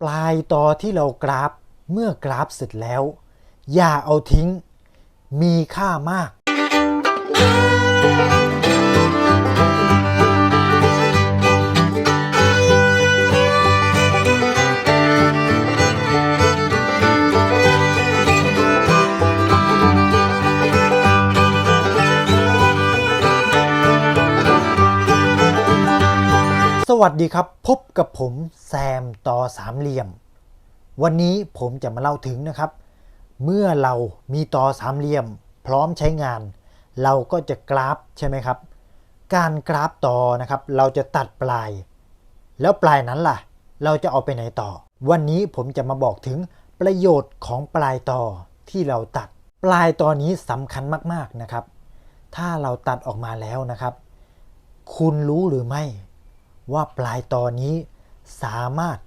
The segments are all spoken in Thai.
ปลายต่อที่เรากราฟเมื่อกราฟเสร็จแล้ว อย่าเอาทิ้ง มีค่ามาก สวัสดีครับ พบกับผมแซมต่อสามเหลี่ยม วันนี้ผมจะมาเล่าถึงนะครับ เมื่อเรามีต่อสามเหลี่ยม พร้อมใช้งาน เราก็จะกราฟใช่ไหมครับ การกราฟต่อนะครับ เราจะตัดปลาย แล้วปลายนั้นล่ะ เราจะเอาไปไหนต่อ วันนี้ผมจะมาบอกถึงประโยชน์ของปลายต่อที่เราตัด ปลายต่อนี้สำคัญมากๆนะครับ ถ้าเราตัดออกมาแล้วนะครับ คุณรู้หรือไม่ ว่าปลายตอนนี้สามารถ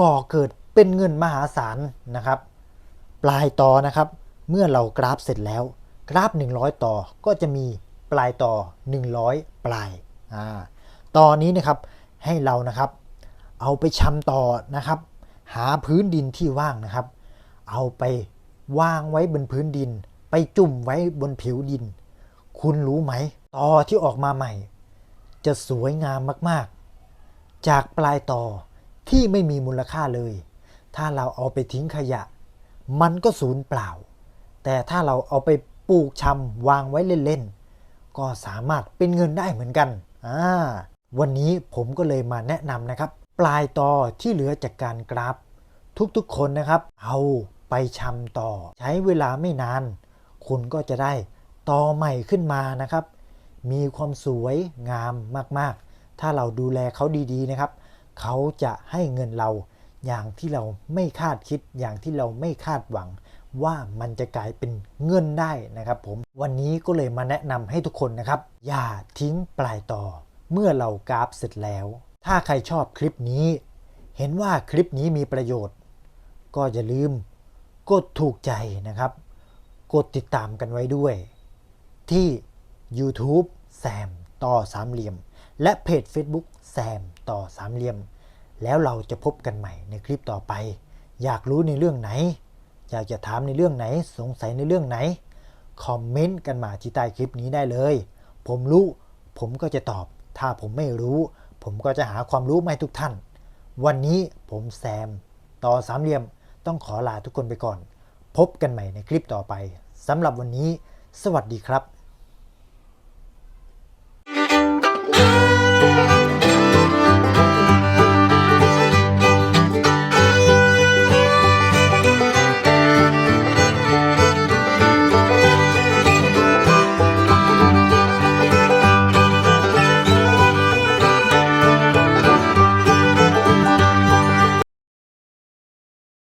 ก่อเกิดเป็นเงินมหาศาลนะครับ ปลายต่อนะครับ เมื่อเรากราฟเสร็จแล้ว กราฟ 100 ต่อก็จะมีปลายต่อ 100 ปลายอ่าตอนนี้นะครับให้เรานะครับ เอาไปชำต่อนะครับ หาพื้นดินที่ว่างนะครับ เอาไปวางไว้บนพื้นดิน ไปจุ่มไว้บนผิวดิน คุณรู้ไหมต่อที่ออกมาใหม่ จะสวยงามมากๆ จากปลายต่อที่ไม่มีมูลค่าเลย ถ้าเราเอาไปทิ้งขยะ มันก็สูญเปล่า แต่ถ้าเราเอาไปปลูกชำวางไว้เล่นๆ ก็สามารถเป็นเงินได้เหมือนกันอ่าวันนี้ผมก็เลยมาแนะนำนะครับ ปลายต่อที่เหลือจากการกราฟ ทุกๆคนนะครับ เอาไปชำต่อ ใช้เวลาไม่นาน คุณก็จะได้ต่อใหม่ขึ้นมานะครับ มีความสวยงามมากๆ ถ้าเราดูแลเขาดีๆนะครับ เขาจะให้เงินเราอย่างที่เราไม่คาดคิดอย่างที่เราไม่คาดหวัง ว่ามันจะกลายเป็นเงินได้นะครับผมวันนี้ก็เลยมาแนะนำให้ทุกคนนะครับ อย่าทิ้งปลายต่อ เมื่อเรากราฟเสร็จแล้ว ถ้าใครชอบคลิปนี้ เห็นว่าคลิปนี้มีประโยชน์ ก็อย่าลืมกดถูกใจนะครับ กดติดตามกันไว้ด้วย ที่ YouTube แซมต่อสามเหลี่ยม และเพจ Facebook แซมต่อสามเหลี่ยม แล้วเราจะพบกันใหม่ในคลิปต่อไป อยากรู้ในเรื่องไหน อยากจะถามในเรื่องไหน สงสัยในเรื่องไหน คอมเมนต์กันมาที่ใต้คลิปนี้ได้เลย ผมรู้ ผมก็จะตอบ ถ้าผมไม่รู้ ผมก็จะหาความรู้มาให้ทุกท่าน วันนี้ผมแซม ต่อสามเหลี่ยม ต้องขอลาทุกคนไปก่อน พบกันใหม่ในคลิปต่อไปสำหรับวันนี้ สวัสดีครับ Música